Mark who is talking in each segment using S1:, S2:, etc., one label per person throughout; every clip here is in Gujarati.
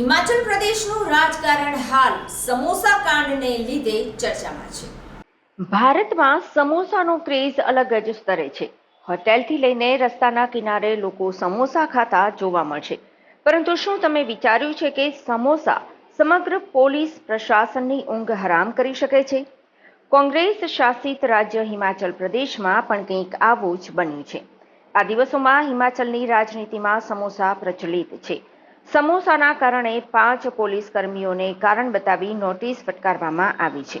S1: હિમાચલ પ્રદેશનું રાજકારણ હાલ સમોસા કાંડને લીધે ચર્ચામાં છે.
S2: ભારતમાં સમોસાનો ક્રેઝ અલગ જ સ્તરે છે. હોટેલથી લઈને રસ્તાના કિનારે લોકો સમોસા ખાતા જોવા મળશે. પરંતુ શું તમે વિચાર્યું છે કે સમોસા સમગ્ર પોલીસ પ્રશાસનની ઊંઘ હરામ કરી શકે છે? કોંગ્રેસ શાસિત રાજ્ય હિમાચલ પ્રદેશમાં પણ કંઈક આવું જ બન્યું છે. આ દિવસોમાં હિમાચલની રાજનીતિમાં સમોસા પ્રચલિત છે. સમોસાના કારણે પાંચ પોલીસ કર્મીઓને કારણ બતાવી નોટિસ ફટકારવામાં આવી છે.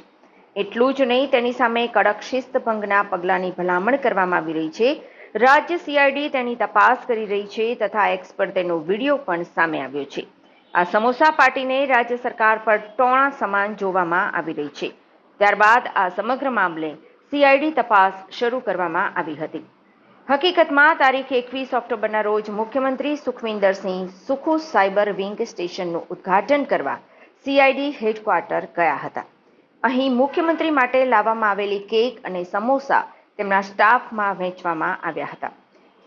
S2: એટલું જ નહીં, તેની સામે કડક શિસ્ત ભંગના પગલાંની ભલામણ કરવામાં આવી રહી છે. રાજ્ય સીઆઈડી તેની તપાસ કરી રહી છે તથા એક્સપર્ટ તેનો વીડિયો પણ સામે આવ્યો છે. આ સમોસા પાર્ટીને રાજ્ય સરકાર પર ટોણા સમાન જોવામાં આવી રહી છે. ત્યારબાદ આ સમગ્ર મામલે સીઆઈડી તપાસ શરૂ કરવામાં આવી હતી. હકીકતમાં તારીખ એકવીસ ઓક્ટોબરના રોજ મુખ્યમંત્રી સુખવિંદરસિંહ સુખુ સાયબર વિંગ સ્ટેશનનું ઉદ્ઘાટન કરવા સીઆઈડી હેડક્વાર્ટર ગયા હતા. અહીં મુખ્યમંત્રી માટે લાવવામાં આવેલી કેક અને સમોસા તેમના સ્ટાફમાં વહેંચવામાં આવ્યા હતા.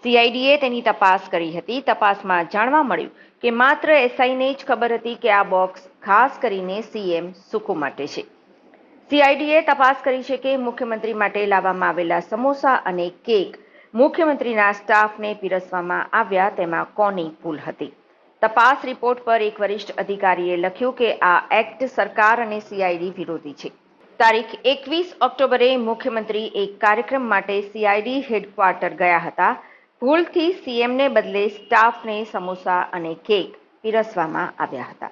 S2: સીઆઈડીએ તેની તપાસ કરી હતી. તપાસમાં જાણવા મળ્યું કે માત્ર એસઆઈને જ ખબર હતી કે આ બોક્સ ખાસ કરીને સીએમ સુખુ માટે છે. સીઆઈડીએ તપાસ કરી છે કે મુખ્યમંત્રી માટે લાવવામાં આવેલા સમોસા અને કેક મુખ્યમંત્રીના સ્ટાફને પીરસવામાં આવ્યા તેમાં કોની ભૂલ હતી? તપાસ રિપોર્ટ પર એક વરિષ્ઠ અધિકારીએ લખ્યું કે આ એક્ટ સરકાર અને સીઆઈડી વિરોધી છે. તારીખ એકવીસ ઓક્ટોબરે મુખ્યમંત્રી એક કાર્યક્રમ માટે સીઆઈડી હેડક્વાર્ટર ગયા હતા. ભૂલથી સીએમને બદલે સ્ટાફને સમોસા અને કેક પીરસવામાં આવ્યા હતા.